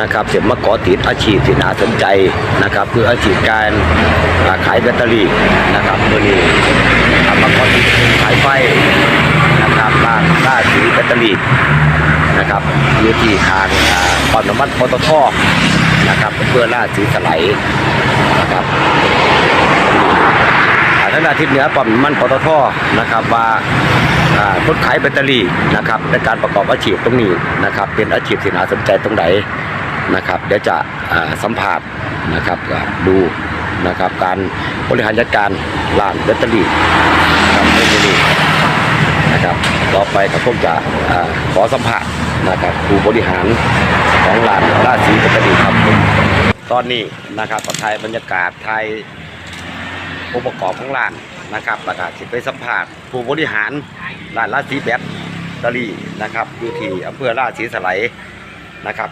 นะครับจะมาก่อติดอาชีพที่น่าสนใจนะครับ คืออาชีพการาขายแบตเตอรี่นะครับตัวนี้อ่ามาก่อติดขายไฟนะครับร้านล่าสีแบตเตอรี่นะครับอยู่ที่ทางปั๊มน้ำมันปตทนะครับเพื่อล่าสีสไลด์นะครับอ่าทางด้านทิศเหนือปั๊มน้ำมันปตทนะครับว่าอ่าคนขายแบตเตอรี่นะครับในการประกอบอาชีพตรงนี้นะครับเป็นอาชีพที่น่าสนใจตรงไหน นะครับเดี๋ยวจะสัมผัสนะครับดูนะครับการบริหารจัดการร้านแบตเตอรี่ครับในที่นี้นะครับต่อไปก็คงจะขอสัมผัสนะครับผู้บริหารของร้านราศีแบตเตอรี่ครับตอนนี้นะครับก็ถ่ายบรรยากาศถ่ายผู้ประกอบของร้านนะครับแล้วก็สิไปสัมภาษณ์ผู้บริหารร้านราศีแบตเตอรี่นะครับอยู่ที่อำเภอราศีสไลนะครับ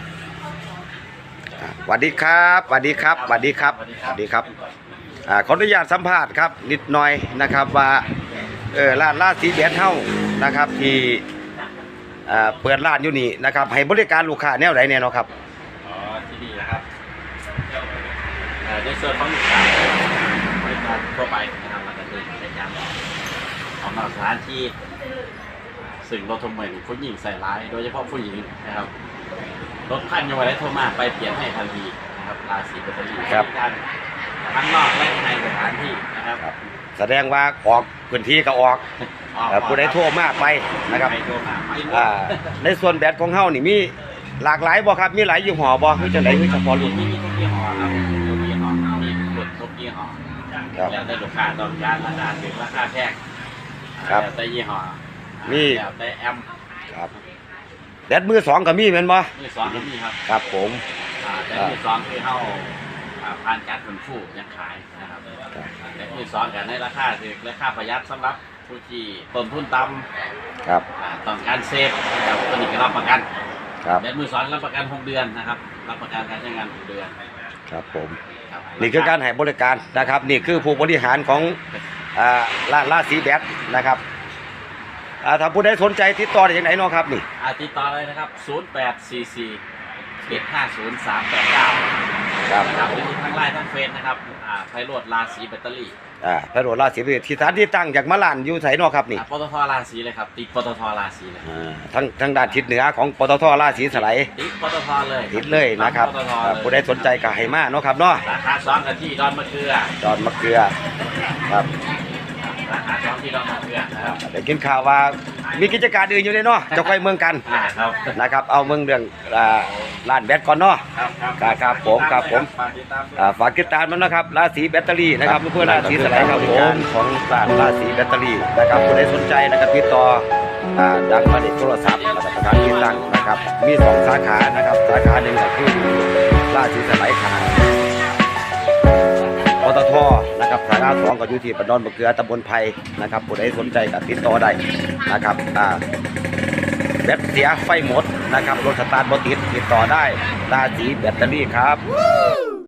อ่าสวัสดีครับสวัสดีครับสวัสดีครับสวัสดีครับอ่าขออนุญาตสัมภาษณ์ครับนิดหน่อยนะครับว่าเออร้านราศีแบตเฮานะครับ ที่อ่าเปิดร้านอยู่นี่นะครับ ให้บริการลูกค้าแนวไหนแน่เนาะครับ อ๋อที่นี่นะครับเอ่อในส่วนของบริการบริการทั่วไปนะครับมันจะเป็นในการออกนอกสถานที่สิ่งรถทุกเมืองผู้หญิงใส่ร้าย โดยเฉพาะผู้หญิงนะครับ รถพันยังไงได้โทรมาไปเปลี่ยนให้ทันทีนะครับราศีแบตเตอรี่ครับบการทั้งนอกและในสถานที่นะครับครับ แสดงว่าออกพื้นที่ก็ออกออกเอ่อผู้ใดโทรมาไปนะครับใครโทรมาไปหมดอ่าในส่วนแบตของเฮานี่มีหลากหลายบ่ครับมีหลายยี่ห้อบ่คือจังได๋คือเฉพาะรุ่นมีมีทุกยี่ห้อครับทุกยี่ห้อมีรุ่นทุกยี่ห้อครับแล้วแต่ลูกค้าต้องการราคาถึงราคาแพงครับแล้วแต่ยี่ห้อมีแล้วแต่แอมป์ครับ แบตมือสองก็มีแม่นบ่มือสองก็มีครับครับผมอ่าแต่มือสองคือเข้าอ่าผ่านการขนฟูยังขายนะครับครับแต่มือสองกันในราคาถึงราคาประหยัดสำหรับผู้ที่ต้นทุนต่ครับำอ่าต้องการเซฟนะครับตัวนี้ก็รับประกันครับแต่มือสองรับประกัน6เดือนนะครับรับประกันการใช้งาน6เดือนครับผม ครับนี่คือการให้บริการนะครับ นี่คือผู้บริหารของอ่าร้านราศีแบตนะครับ อ่าถ้าผู้ใดสนใจติดต่อได้จังไดเนาะครับนี่อาติดต่อเลยนะครับ 0844 750389ครับนะครับหรือทั้งไลน์ทั้งเฟซนะครับอ่าไพโรดราศีแบตเตอรี่อ่าพระโรราศีที่สถานที่ตั้งจากมาลานอยู่ไสเนาะครับนี่ อ่าปตทราศีเลยครับ ติดปตทราศีเลยอ่าทางทางด้านทิศเหนือของปตทราศีสไลยติดปตทเลยติดเลยนะครับปตทอ่าเลยผู้ใดสนใจก็ให้มาเนาะครับเนาะราคาซ้อมกันที่ดอนมะเขือดอนมะเกลือครับราคาซ้อมที่ดอนมะเขือนะ ครับเดี๋ยวกินข่าวว่ามีกิจการอื่นอยู่เลยเนาะเจะค่อยเมืองกันอ่าครับ นะครับ เอาเมืองเรื่องอ่าร้านแบตก่อนเนาะ ครับครับครับครับผมครับผมฝากติดตามด้วยอ่าฝากติดตามมันนะครับราศีแบตเตอรี่นะครับเพื่อราศีสไลด์ครับผมของร้านราศีแบตเตอรี่นะครับผู้ใดสนใจนะครับติดต่ออ่าดังหมายเลขโทรศัพท์แล้วก็สถานที่ตั้งนะครับ มีสองสาขานะครับ สาขาหนึ่งก็คือราศีสไลด์ขาปตท นะครับสาขาสองก็อยู่ที่ปนอนบะเกลือตำบลไผ่นะครับผู้ใดสนใจก็ติดต่อได้นะครับอ่าแบตเสียไฟหมดนะครับรถสตาร์ทบ่ติดติดต่อได้ราศีแบตเตอรี่ครับ